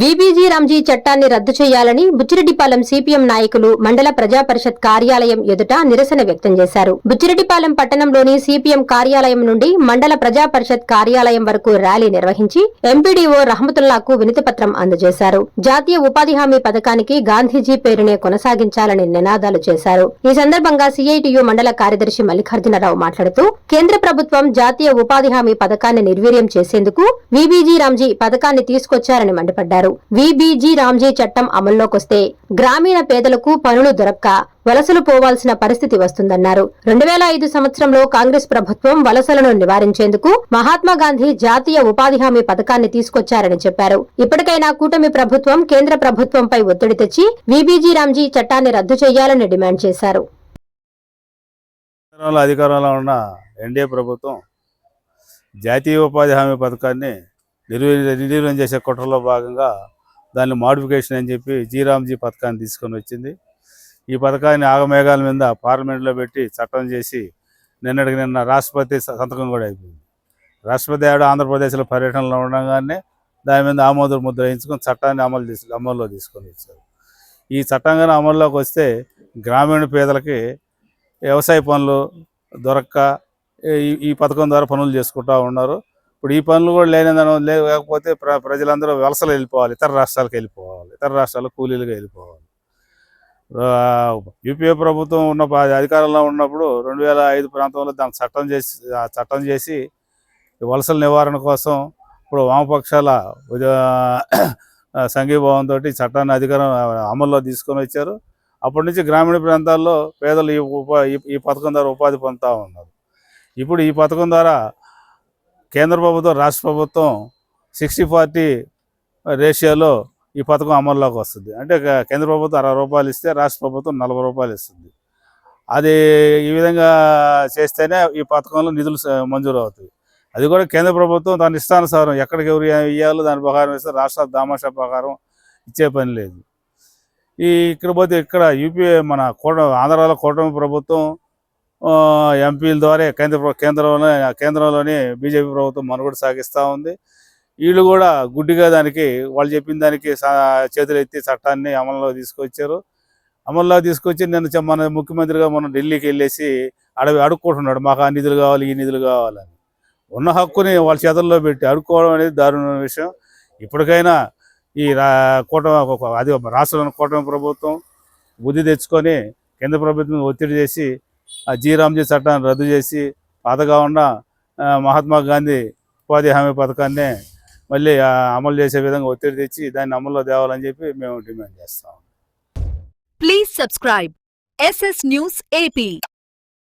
VBG Ramji చట్టాన్ని రద్దు చేయాలని బుచ్చిరెడ్డిపాలెం సిపిఎం నాయకులు మండల ప్రజా పరిషత్ కార్యాలయం ఎదుట నిరసన వ్యక్తం చేశారు. బుచ్చిరెడ్డిపాలెం పట్టణంలోని సిపిఎం కార్యాలయం నుండి మండల ప్రజా పరిషత్ కార్యాలయం వరకు ర్యాలీ నిర్వహించి ఎంపీడీఓ రహమతుల్లాకు వినతిపత్రం అందజేశారు. జాతీయ ఉపాధి హామీ పథకానికి గాంధీజీ పేరునే కొనసాగించాలని నినాదాలు చేశారు. ఈ సందర్భంగా సిఐటియు మండల కార్యదర్శి మల్లికార్జునరావు మాట్లాడుతూ కేంద్ర ప్రభుత్వం జాతీయ ఉపాధి హామీ పథకాన్ని నిర్వీర్యం చేసేందుకు వీబీజీ రామ్జీ పథకాన్ని తీసుకొచ్చారని మండిపడ్డారు. వీబీజీ రామ్జీ చట్టం అమల్లోకొస్తే గ్రామీణ పేదలకు పనులు దొరక్క వలసలు పోవాల్సిన పరిస్థితి వస్తుందన్నారు. రెండు వేల ఐదు సంవత్సరంలో కాంగ్రెస్ ప్రభుత్వం వలసలను నివారించేందుకు మహాత్మా గాంధీ జాతీయ ఉపాధి హామీ పథకాన్ని తీసుకొచ్చారని చెప్పారు. ఇప్పటికైనా కూటమి ప్రభుత్వం కేంద్ర ప్రభుత్వంపై ఒత్తిడి తెచ్చి విబీజీ రామ్జీ చట్టాన్ని రద్దు చేయాలని డిమాండ్ చేశారు. అధికారంలో ఉన్న ఎన్డీఏ ప్రభుత్వం జాతీయ ఉపాధి హామీ పథకాన్ని నిర్వీ నిర్వీర్యం చేసే కుట్రలో భాగంగా దాన్ని మాడిఫికేషన్ అని చెప్పి జీరామ్జీ పథకాన్ని తీసుకొని వచ్చింది. ఈ పథకాన్ని ఆగమేఘాల మీద పార్లమెంట్లో పెట్టి చట్టం చేసి నిన్నటికి నిన్న రాష్ట్రపతి సంతకం కూడా అయిపోయింది. రాష్ట్రపతి ఆవిడ ఆంధ్రప్రదేశ్లో పర్యటనలో ఉండగానే దాని మీద ఆమోద ముద్ర వేయించుకొని చట్టాన్ని అమలు చేసి అమల్లో తీసుకొని వచ్చారు. ఈ చట్టంగానే అమల్లోకి వస్తే గ్రామీణ పేదలకి వ్యవసాయ పనులు దొరక్క ఈ ఈ పథకం ద్వారా పనులు చేసుకుంటా ఉన్నారు. ఇప్పుడు ఈ పనులు కూడా లేనిదనం లేకపోతే ప్ర ప్రజలందరూ వలసలు వెళ్ళిపోవాలి. ఇతర రాష్ట్రాలకు వెళ్ళిపోవాలి. ఇతర రాష్ట్రాలకు కూలీలుగా వెళ్ళిపోవాలి. యూపీఏ ప్రభుత్వం ఉన్న అధికారంలో ఉన్నప్పుడు రెండు వేల ఐదు ప్రాంతంలో దాని చట్టం చేసి చట్టం చేసి ఈ వలసల నివారణ కోసం ఇప్పుడు వామపక్షాల సంఘీభావంతో చట్టాన్ని అధికారం అమల్లో తీసుకొని వచ్చారు. అప్పటి నుంచి గ్రామీణ ప్రాంతాల్లో పేదలు ఈ ఉపా ఈ- ఈ పథకం ద్వారా ఉపాధి పొందుతూ ఉన్నారు. ఇప్పుడు ఈ పథకం ద్వారా కేంద్ర ప్రభుత్వం రాష్ట్ర ప్రభుత్వం సిక్స్టీ ఫార్టీ రేషియోలో ఈ పథకం అమల్లోకి వస్తుంది. అంటే కేంద్ర ప్రభుత్వం అరవై రూపాయలు ఇస్తే రాష్ట్ర ప్రభుత్వం నలభై రూపాయలు ఇస్తుంది. అది ఈ విధంగా చేస్తేనే ఈ పథకంలో నిధులు మంజూరు అవుతాయి అది కూడా కేంద్ర ప్రభుత్వం దాని ఇష్టానుసారం ఎక్కడికి ఎవరు ఇవ్వాలో దాని ప్రకారం ఇస్తే రాష్ట్ర దామాషా ప్రకారం ఇచ్చే పని లేదు. ఈ ఇక్కడ పోతే ఇక్కడ యూపీ మన కూట ఆంధ్రాలో కూటమి ప్రభుత్వం ఎంపీల ద్వారా కేంద్ర కేంద్రంలో కేంద్రంలోని బీజేపీ ప్రభుత్వం మనుగడ సాగిస్తూ ఉంది. వీళ్ళు కూడా గుడ్డిగా దానికి వాళ్ళు చెప్పిన దానికి చేతులు ఎత్తి చట్టాన్ని అమల్లో తీసుకొచ్చారు. అమల్లో తీసుకొచ్చి నిన్న చె- మన ముఖ్యమంత్రిగా మనం ఢిల్లీకి వెళ్ళేసి అడవి అడుక్కుంటున్నాడు. మాకు ఆ నిధులు కావాలి ఈ నిధులు కావాలని. ఉన్న హక్కుని వాళ్ళ చేతుల్లో పెట్టి అడుక్కోవడం అనేది దారుణ విషయం. ఇప్పటికైనా ఈ రా కూటమి ఒక- అది రాష్ట్రంలో కూటమి ప్రభుత్వం బుద్ధి తెచ్చుకొని కేంద్ర ప్రభుత్వం ఒత్తిడి చేసి జీ రామ్జీ చట్టాన్ని రద్దు చేసి పాతగా ఉన్న మహాత్మా గాంధీ ఉపాధి హామీ పథకాన్ని మళ్ళీ అమలు చేసే విధంగా ఒత్తిడి తెచ్చి దాన్ని అమల్లో తేవాలని చెప్పి మేము డిమాండ్ చేస్తాం. Please subscribe SS news AP